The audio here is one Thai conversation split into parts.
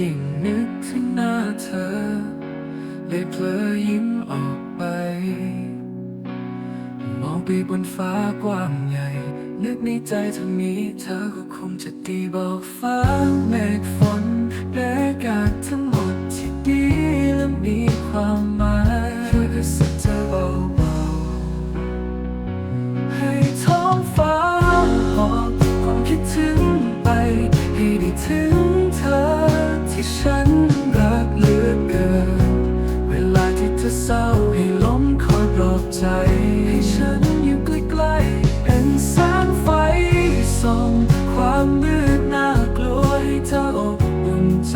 ยิ่งนึกถึงหน้าเธอ เลยเพลอยิ้มออกไป มองไปบนฟ้ากว้างใหญ่ นึกในใจทางนี้เธอก็คงจะดีบอกฟ้าเมฆฝนและอากาศทั้งหมดที่ดีและมีความ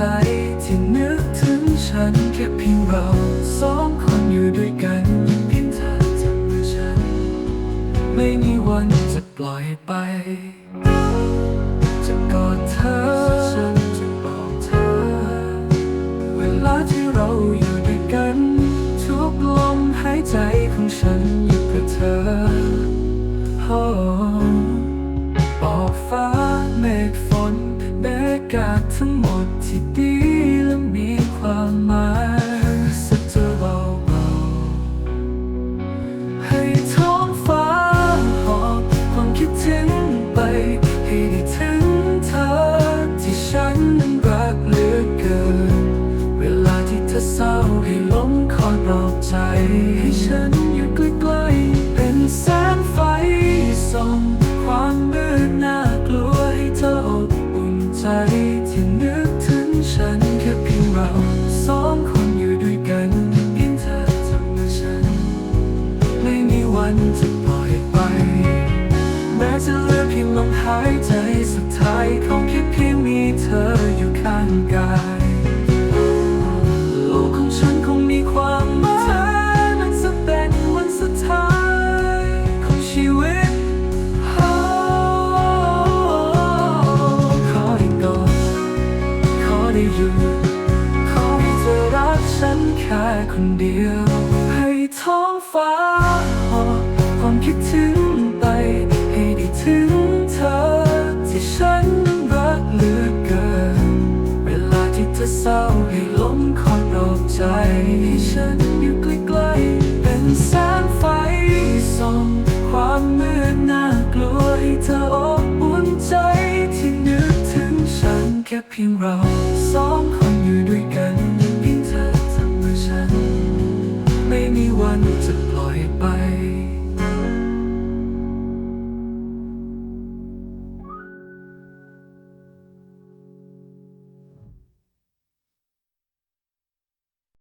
ใจที่นึกถึงฉันแค่เพียงเราสองคนอยู่ด้วยกันเพียงเธอจับมือฉัน ไม่มีวันจะปล่อยไป ให้ฉันอยู่ใกล้ๆเป็นแสงไฟส่องความมืดน่ากลัวให้เธออบอุ่นใจที่นึกถึงฉันแค่เพียงเราสองคนอยู่ด้วยกันเพียงเธอจับมือฉัน ไม่มีวันจะปล่อยไป แม้จะเหลือเพียงลมหายใจสุดท้ายคงคิดเพียงมีเธออยู่ข้างกาย อยู่ ขอให้เธอรักฉันแค่คนเดียว ให้ท้องฟ้าหอบความคิดถึงไป ให้ได้ถึงเธอที่ฉันรักเหลือเกิน เวลาที่เธอเศร้าให้ลมคอยปลอบใจ ให้ฉันอยู่ใกล้ๆเป็นแสงไฟส่องความมืดน่ากลัวให้เธออบอุ่นใจ แค่เพียงเราสองคนอยู่ด้วยกัน